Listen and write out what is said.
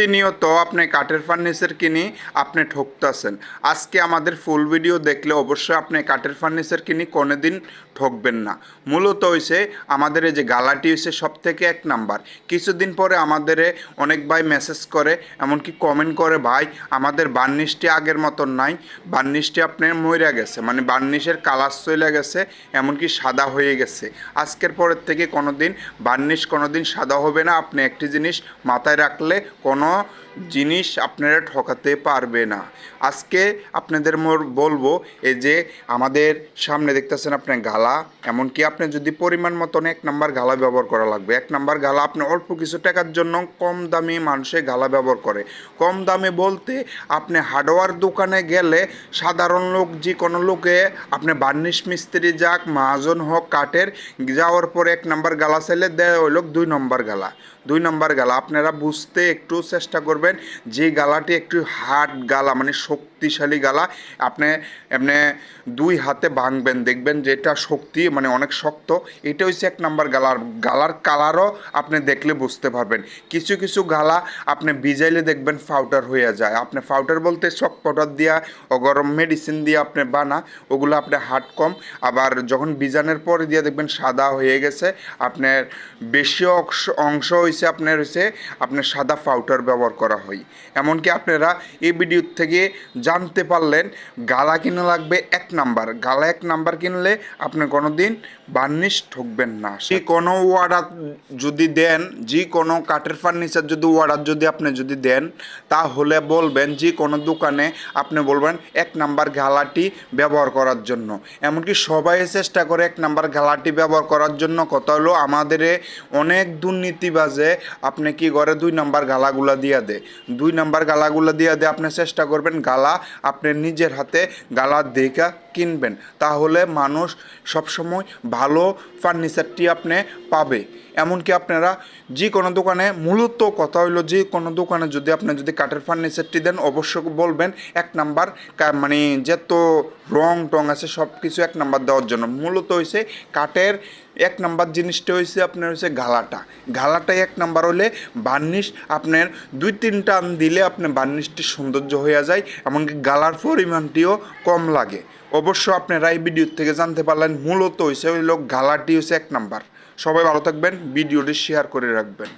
প্রতিনিয়ত আপনি কাঠের ফার্নিচার কিনি আপনি ঠকতেছেন। আজকে আমাদের ফুল ভিডিও দেখলে অবশ্যই আপনি কাঠের ফার্নিচার কিনি কোনোদিন ঠকবেন না। মূলত হয়েছে আমাদের এই যে গালাটি হয়েছে সব থেকে এক নাম্বার। কিছুদিন পরে আমাদের অনেক ভাই মেসেজ করে, এমনকি কমেন্ট করে, ভাই, আমাদের বার্নিশটি আগের মতন নাই। বার্নিশটি আপনার মইরা গেছে। মানে বার্নিশের কালার চলে গেছে, এমনকি সাদা হয়ে গেছে। আজকের পরের থেকে কোনো দিন বার্নিশ কোনো দিন সাদা হবে না। আপনি একটি জিনিস মাথায় রাখলে কোনো জিনিস আপনারা ঠকাতে পারবে না। আজকে আপনাদের বলব, এই যে আমাদের সামনে দেখতেছেন আপনি গালা, এমনকি আপনি যদি পরিমাণ মতন এক নাম্বার গালা ব্যবহার করা লাগবে, এক নাম্বার গালা আপনি অল্প কিছু টাকার জন্য কম দামি মানুষে গালা ব্যবহার করে। কম দামে বলতে আপনি হার্ডওয়্যার দোকানে গেলে সাধারণ লোক যে কোনো লোকে, আপনি বার্নিশ মিস্ত্রি যাক, মহাজন হোক, কাঠের, যাওয়ার পরে এক নাম্বার গালা চাইলে দেয় ওই লোক দুই নম্বর গালা। দুই নম্বর গালা, আপনারা বুঝতে একটু চেষ্টা করবেন যে গালাটি একটু হার্ড গালা মানে শক্তিশালী গালা, আপনি এমনি দুই হাতে ভাঙবেন। দেখবেন যে এটা শক্তি মানে অনেক শক্ত। এটা হচ্ছে এক নাম্বার গালার গালার কালারও আপনি দেখলে বুঝতে পারবেন। কিছু কিছু গালা আপনি ভিজাইলে দেখবেন ফাউটার হয়ে যায়। আপনি ফাউটার বলতে শক পাউডার দিয়া, ও গরম মেডিসিন দিয়ে আপনি বানা, ওগুলো আপনি হার্ড কম। আবার যখন বিজানের পরে দিয়ে দেখবেন সাদা হয়ে গেছে, আপনার বেশি অংশ অংশ হয়েছে আপনার হয়েছে আপনার সাদা পাউডার ব্যবহার করা হয়। এমনকি আপনারা এই ভিডিও থেকে জানতে পারলেন, গালা কিনে লাগবে এক নাম্বার। গালা এক নাম্বার কিনলে আপনি কোনো দিন বার্নিশ ঠকবেন না। সে কোনো অর্ডার যদি দেন, যে কোনো কাঠের ফার্নিচার যদি অর্ডার যদি আপনি যদি দেন, তাহলে বলবেন যে কোনো দোকানে আপনি বলবেন এক নাম্বার গালাটি ব্যবহার করার জন্য। এমনকি সবাই চেষ্টা করে এক নাম্বার গালাটি ব্যবহার করার জন্য। কথা হলো, আমাদের অনেক দুর্নীতিবাজে আপনি কি করে দুই নাম্বার গালাগুলা দিয়া দে। দুই নাম্বার গালাগুলা দিয়া দে, আপনি চেষ্টা করবেন গালা আপনি নিজের হাতে গালা দেখা কিনবেন। তাহলে মানুষ সবসময় ভালো ফার্নিচারটি আপনি পাবে। এমনকি আপনারা যে কোনো দোকানে, মূলত কথা হইল যে কোনো দোকানে যদি আপনি যদি কাঠের ফার্নিচারটি দেন অবশ্যই বলবেন এক নাম্বার মানে যত রং টং আছে সব কিছু এক নাম্বার দেওয়ার জন্য। মূলত হয়েছে কাঠের এক নাম্বার জিনিসটা হয়েছে আপনার হচ্ছে গালাটা। গালাটা এক নাম্বার হলে বার্নিশ আপনার দুই, তিন টান দিলে আপনার বার্নিশটি সৌন্দর্য হয়ে যায়, এমনকি গালার পরিমাণটিও কম লাগে। অবশ্য আপনারা এই ভিডিও থেকে জানতে পারলেন, মূলত হয়েছে ওই লোক গালাটি হচ্ছে এক নাম্বার। সবাই ভালো থাকবেন, ভিডিওটি শেয়ার করে রাখবেন।